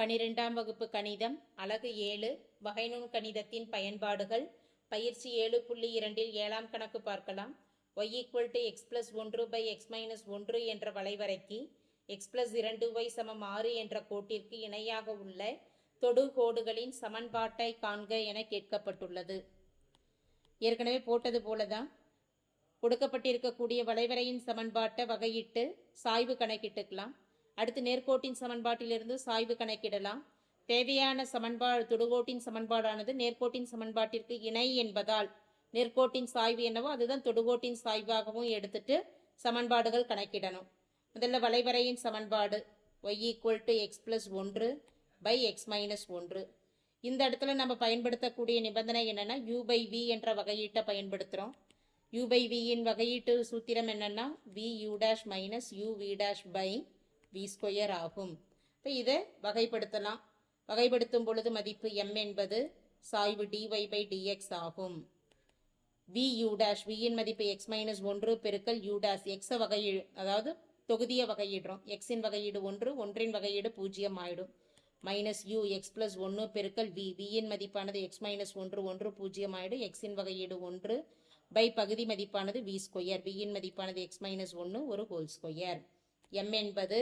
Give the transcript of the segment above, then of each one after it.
பனிரெண்டாம் வகுப்பு கணிதம் அலகு ஏழு வகைநுண் கணிதத்தின் பயன்பாடுகள் பயிற்சி ஏழு புள்ளி இரண்டில் ஏழாம் கணக்கு பார்க்கலாம். Y equal to X plus ஒன்று பை எக்ஸ் மைனஸ் ஒன்று என்ற வளைவரைக்கு எக்ஸ் பிளஸ் இரண்டு ஒய் சமம் ஆறு என்ற கோட்டிற்கு இணையாக உள்ள தொடுகோடுகளின் சமன்பாட்டை காண்க என கேட்கப்பட்டுள்ளது. ஏற்கனவே போட்டது போல தான் கொடுக்கப்பட்டிருக்கக்கூடிய வளைவரையின் சமன்பாட்டை வகையிட்டு சாய்வு கணக்கிட்டுக்கலாம். அடுத்து நேர்கோட்டின் சமன்பாட்டிலிருந்து சாய்வு கணக்கிடலாம். தேவையான சமன்பாடு தொடுகோட்டின் சமன்பாடானது நேர்கோட்டின் சமன்பாட்டிற்கு இணை என்பதால் நேர்கோட்டின் சாய்வு என்னவோ அதுதான் தொடுகோட்டின் சாய்வாகவும் எடுத்துட்டு சமன்பாடுகள் கணக்கிடணும். முதல்ல வளைவரையின் சமன்பாடு Y equal to X plus ஒன்று பை எக்ஸ் மைனஸ் ஒன்று. இந்த இடத்துல நம்ம பயன்படுத்தக்கூடிய நிபந்தனை என்னென்னா யூ பை வி என்ற வகையீட்டை பயன்படுத்துகிறோம் யூ பை வியின் வகையீட்டு சூத்திரம் என்னென்னா V U dash minus U V dash by V square ஆகும். இப்போ இதை வகைப்படுத்தலாம். வகைப்படுத்தும் பொழுது மதிப்பு எம் என்பது சாய்வு d y by d x ஆகும். வி யூ டேஷ் வியின் மதிப்பு எக்ஸ் மைனஸ் ஒன்று பெருக்கல் யூ டேஷ் எக்ஸை வகையீடு அதாவது தொகுதியை வகையிடுறோம். எக்ஸின் வகையீடு ஒன்று ஒன்றின் வகையீடு பூஜ்ஜியம் ஆயிடும். மைனஸ் யூ எக்ஸ் பிளஸ் ஒன்று பெருக்கல் வி வியின் மதிப்பானது எக்ஸ் மைனஸ் ஒன்று ஒன்று பூஜ்ஜியம் ஆயிடும். எக்ஸின் வகையீடு ஒன்று பை பகுதி மதிப்பானது வி ஸ்கொயர் வியின் மதிப்பானது எக்ஸ் மைனஸ் ஒன்று ஒரு ஹோல் ஸ்கொயர் எம் என்பது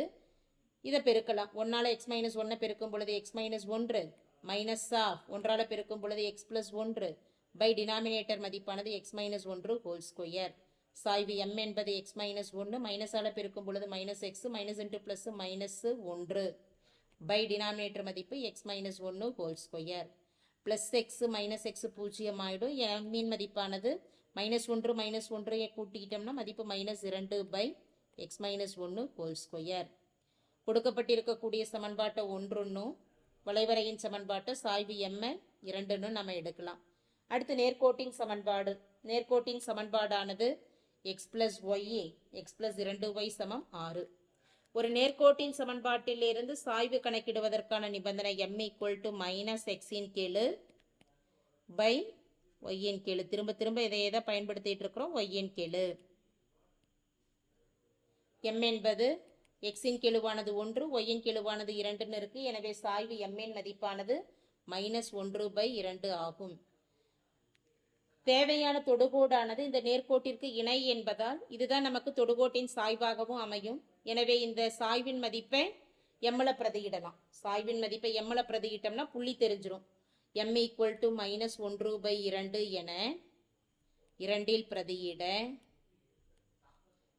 இதை பெருக்கலாம். ஒன்றால் எக்ஸ் மைனஸ் ஒன்றை பெருக்கும் பொழுது எக்ஸ் மைனஸ் ஒன்று மைனஸ் ஆஃப் ஒன்றால் பெருக்கும் பொழுது எக்ஸ் ப்ளஸ் ஒன்று பை டினாமினேட்டர் மதிப்பானது எக்ஸ் மைனஸ் ஒன்று ஹோல் ஸ்கொயர் சாய்வு எம் என்பது எக்ஸ் மைனஸ் ஒன்று மைனஸால் பெருக்கும் பொழுது minus x minus into plus minus ஒன்று பை டினாமினேட்டர் மதிப்பு எக்ஸ் மைனஸ் ஒன்று whole square plus x minus x பூஜ்ஜியம் ஆகிடும் எம்மின் மதிப்பானது மைனஸ் ஒன்று மைனஸ் ஒன்றையை கூட்டிக்கிட்டோம்னா மதிப்பு மைனஸ் இரண்டு பை எக்ஸ் மைனஸ் ஒன்று ஹோல் ஸ்கொயர் கொடுக்கப்பட்டிருக்கக்கூடிய சமன்பாட்டை ஒன்றுன்னும் வளைவரையின் சமன்பாட்டை சாய்வு எம்ம இரண்டுன்னு நம்ம எடுக்கலாம். அடுத்து நேர்கோட்டின் சமன்பாடு. நேர்கோட்டின் சமன்பாடானது x plus YA x plus இரண்டு ஒய் சமம் ஆறு. ஒரு நேர்கோட்டின் சமன்பாட்டிலிருந்து சாய்வு கணக்கிடுவதற்கான நிபந்தனை எம் ஈக்குவல் டு மைனஸ் எக்ஸின் கீழு பை ஒய்யின் கீழு. திரும்ப திரும்ப இதை எதை பயன்படுத்திட்டு இருக்கிறோம் ஒய்யின் கீழு. எம் என்பது எக்ஸின் கெழுவானது ஒன்று ஒய்யின் கெழுவானது இரண்டுன்னு இருக்குது எனவே சாய்வு எம்மின் மதிப்பானது மைனஸ் ஒன்று பை இரண்டு ஆகும். தேவையான தொடுகோடானது இந்த நேர்கோட்டிற்கு இணை என்பதால் இதுதான் நமக்கு தொடுகோட்டின் சாய்வாகவும் அமையும். எனவே இந்த சாய்வின் மதிப்பை எம்மல பிரதியிடலாம். சாய்வின் மதிப்பை எம்மல பிரதியிட்டோம்னா புள்ளி தெரிஞ்சிடும் எம் ஈக்குவல் டு மைனஸ் ஒன்று பை இரண்டு என இரண்டில் பிரதியிட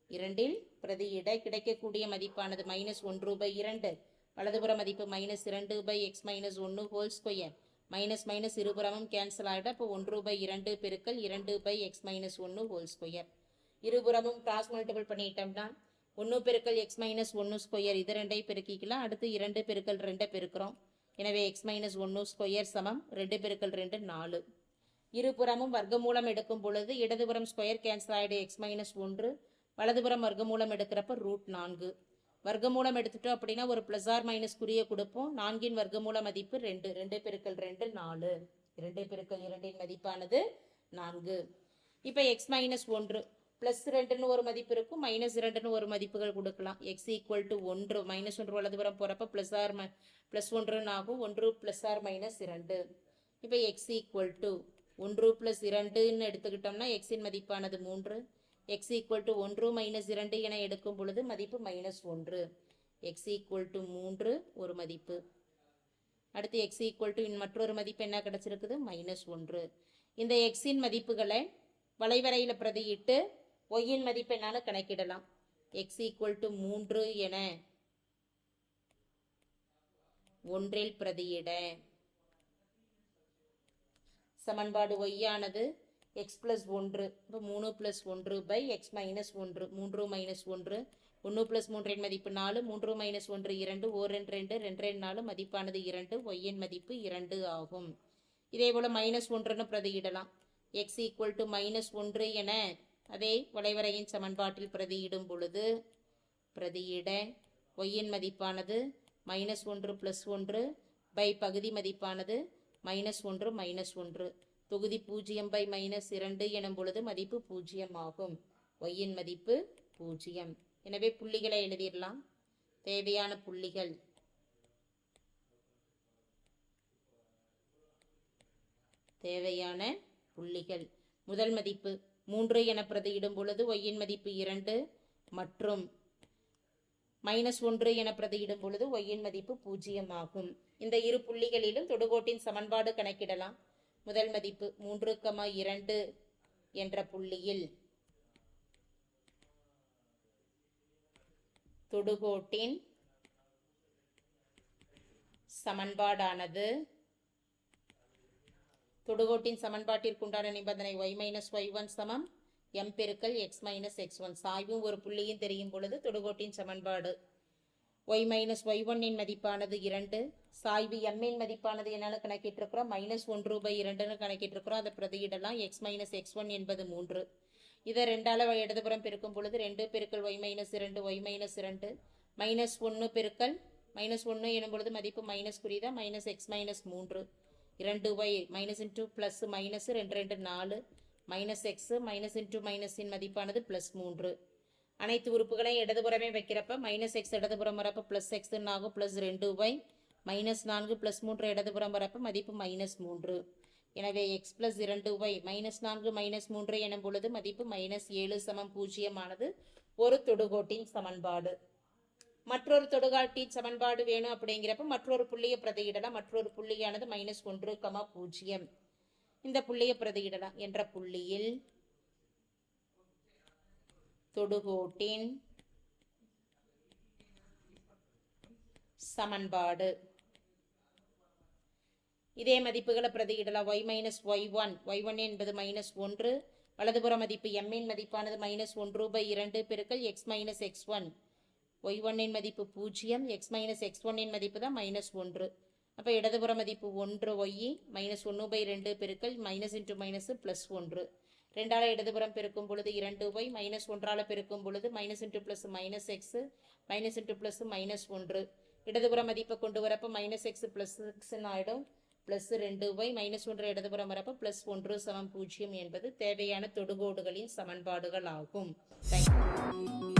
இரண்டில் பிரதியிட கிடைக்கக்கூடிய மதிப்பானது மைனஸ் ஒன்று பை இரண்டு. வலதுபுற மதிப்பு மைனஸ் இரண்டு பை எக்ஸ் மைனஸ் ஒன்று ஹோல் ஸ்கொயர் மைனஸ் மைனஸ் இருபுறமும் கேன்சல் ஆகிடும் அப்போ ஒன்று பை இரண்டு பெருக்கல் இரண்டு பை எக்ஸ் மைனஸ் ஒன்று ஹோல் ஸ்கொயர் இருபுறமும் கிராஸ் மல்டிபிள் பண்ணிட்டோம்னா ஒன்று பெருக்கல் எக்ஸ் மைனஸ் ஒன்று ஸ்கொயர் இது ரெண்டையும் பெருக்கிக்கலாம். அடுத்து இரண்டு பெருக்கல் ரெண்டை பெருக்கிறோம். எனவே எக்ஸ் மைனஸ் ஒன்று ஸ்கொயர் சமம். ரெண்டு பெருக்கல் ரெண்டு நாலு. இருபுறமும் வர்க்கமூலம் எடுக்கும் பொழுது இடதுபுறம் ஸ்கொயர் கேன்சல் ஆகிடும் எக்ஸ் மைனஸ் ஒன்று வலதுபுறம் வர்க்கமூலம் எடுக்கிறப்ப ரூட் நான்கு. வர்க்கமூலம் எடுத்துட்டோம் அப்படின்னா ஒரு ப்ளஸ் ஆர் மைனஸ் குறியை கொடுப்போம். நான்கின் வர்க்கமூல மதிப்பு ரெண்டு. ரெண்டு பெருக்கள் ரெண்டு நாலு. இரண்டு பெருக்கள் இரண்டின் மதிப்பானது நான்கு. இப்போ எக்ஸ் மைனஸ் ஒன்று. ப்ளஸ் ரெண்டுன்னு ஒரு மதிப்பு இருக்கும். மைனஸ் ரெண்டுன்னு ஒரு மதிப்புகள் கொடுக்கலாம். எக்ஸ் ஈக்குவல் டு ஒன்று. மைனஸ் ஒன்று வலதுபுறம் போகிறப்ப ப்ளஸ் ஆர் ம ப்ளஸ் ஒன்றுன்னு ஆகும். ஒன்று ப்ளஸ் ஆர் மைனஸ் இரண்டு. இப்போ எக்ஸ் ஈக்குவல் டு ஒன்று ப்ளஸ் இரண்டுன்னு எடுத்துக்கிட்டோம்னா எக்ஸின் மதிப்பானது மூன்று. எக்ஸ் ஈக்குவல் டு ஒன்று மைனஸ் இரண்டு என எடுக்கும் பொழுது மதிப்பு மைனஸ் ஒன்று. எக்ஸ் ஈக்குவல் டு மூன்று ஒரு மதிப்பு. அடுத்து எக்ஸ் ஈக்குவல் டு மற்றொரு மதிப்பு என்ன கிடச்சிருக்குது? மைனஸ் ஒன்று. இந்த எக்ஸின் மதிப்புகளை வளைவரையில் பிரதியிட்டு ஒய்யின் மதிப்பு என்னாலும் கணக்கிடலாம். எக்ஸ் ஈக்குவல் டு மூன்று என ஒன்றில் பிரதியிட. சமன்பாடு ஒய்யானது எக்ஸ் ப்ளஸ் ஒன்று இப்போ மூணு ப்ளஸ் ஒன்று பை எக்ஸ் மைனஸ் ஒன்று மூன்று மைனஸ் ஒன்று ஒன்று ப்ளஸ் மூன்றின் மதிப்பு நாலு மூன்று மைனஸ் ஒன்று இரண்டு ஓர் ரெண்டு ரெண்டு ரெண்டு ரெண்டு நாலு மதிப்பானது இரண்டு ஒய்யின் மதிப்பு இரண்டு ஆகும். இதே போல் மைனஸ் ஒன்றுன்னு பிரதியிடலாம். எக்ஸ் ஈக்குவல் டு மைனஸ் ஒன்று என அதே வளைவரையின் சமன்பாட்டில் பிரதியிடும் பொழுது பிரதியிட ஒய்யின் மதிப்பானது மைனஸ் ஒன்று ப்ளஸ் ஒன்று பை பகுதி மதிப்பானது மைனஸ் ஒன்று மைனஸ் ஒன்று. தொகுதி பூஜ்ஜியம் பை மைனஸ் இரண்டு எனும் பொழுது மதிப்பு பூஜ்ஜியம் ஆகும் ஒய்யின் மதிப்பு பூஜ்ஜியம். எனவே புள்ளிகளை எழுதிடலாம். தேவையான புள்ளிகள். தேவையான புள்ளிகள். முதல் மதிப்பு மூன்று என பிரதியிடும் பொழுது ஒய்யின் மதிப்பு இரண்டு மற்றும் மைனஸ் ஒன்று என பிரதியிடும் பொழுது ஒய்யின் மதிப்பு பூஜ்ஜியம் ஆகும் இந்த இரு புள்ளிகளிலும் தொடுகோட்டின் சமன்பாடு கணக்கிடலாம். முதல் மதிப்பு மூன்று கமா இரண்டு என்ற புள்ளியில். தொடுகோட்டின் சமன்பாடானது. தொடுகோட்டின் சமன்பாட்டிற்குண்டான நிபந்தனை ஒய் மைனஸ் ஒய் ஒன் சமம். எம் பெருக்கல் எக்ஸ் மைனஸ் எக்ஸ் ஒன் சாய்வும் ஒரு புள்ளியும் தெரியும் பொழுது தொடுகோட்டின் சமன்பாடு ஒய் மைனஸ் ஒய் ஒன்னின் மதிப்பானது இரண்டு. சாய்வு எம்மின் மதிப்பானது என்னென்னு கணக்கிட்டிருக்கிறோம்? மைனஸ் ஒன்று பை இரண்டுன்னு கணக்கிட்டிருக்கிறோம். அதை பிரதியிடலாம். எக்ஸ் மைனஸ் எக்ஸ் ஒன் என்பது மூன்று. இதை ரெண்டால இடதுபுறம் பெருக்கும் பொழுது ரெண்டு பெருக்கல் ஒய் மைனஸ் இரண்டு ஒய் மைனஸ் இரண்டு. மைனஸ் ஒன்று பெருக்கல் மைனஸ் ஒன்று எனும் பொழுது மதிப்பு மைனஸ் குறிதான் மைனஸ் எக்ஸ் மைனஸ் மூன்று. இரண்டு y minus into plus minus ரெண்டு ரெண்டு நாலு. மைனஸ் எக்ஸு மைனஸ் இன்ட்டு மைனஸின் மதிப்பானது ப்ளஸ் மூன்று. அனைத்து உறுப்புகளையும் இடதுபுறமே வைக்கிறப்ப மைனஸ் எக்ஸ் இடதுபுறம் வரப்போ ப்ளஸ் எக்ஸ்ன்னு ஆகும் ப்ளஸ் ரெண்டு ஒய் மைனஸ் நான்கு ப்ளஸ் மூன்று இடதுபுறம் வரப்போ மதிப்பு மைனஸ் மூன்று. எனவே எக்ஸ் ப்ளஸ் இரண்டு ஒய் மைனஸ் நான்கு மைனஸ் மூன்று எனும் பொழுது மதிப்பு மைனஸ் ஏழு சமம் பூஜ்ஜியமானது ஒரு தொடுகோட்டின் சமன்பாடு. மற்றொரு தொடுகாட்டின் சமன்பாடு வேணும் அப்படிங்கிறப்ப மற்றொரு புள்ளியை பிரதியிடலாம். மற்றொரு புள்ளியானது மைனஸ் ஒன்று கமா பூஜ்ஜியம். இந்த புள்ளியை பிரதியிடலாம் என்ற புள்ளியில் தொடுகோட்டின் சமன்பாடு. இதே மதிப்புகளை பிரதியிடலாம். Y minus y one y one என்பது மைனஸ் ஒன்று. வலதுபுற மதிப்பு எம்மின் மதிப்பானது மைனஸ் ஒன்று பை இரண்டு பெருக்கள் x minus x one y ஒன்னின் மதிப்பு பூஜ்ஜியம். எக்ஸ் மைனஸ் எக்ஸ் ஒன்னின் மதிப்பு தான் மைனஸ் ஒன்று. அப்போ இடதுபுற மதிப்பு ஒன்று ஒய் மைனஸ் ஒன்று பை ரெண்டு பெருக்கள் மைனஸ் இன்ட்டு மைனஸ் ப்ளஸ் ஒன்று. ரெண்டால இடதுபுறம் பெருக்கும் பொழுது இரண்டு ஒய் மைனஸ் ஒன்றால் பெருக்கும் பொழுது minus into plus minus x minus into plus minus ஒன்று. இடதுபுற மதிப்பை கொண்டு வரப்போ மைனஸ் எக்ஸ் ப்ளஸ் எக்ஸ்ன்னு ஆகிடும் ப்ளஸ் ரெண்டு ஒய் மைனஸ் ஒன்று இடதுபுறம் வரப்போ ப்ளஸ் ஒன்று சமம் பூஜ்ஜியம் என்பது தேவையான தொடுகோடுகளின் சமன்பாடுகள் ஆகும். தேங்க்யூ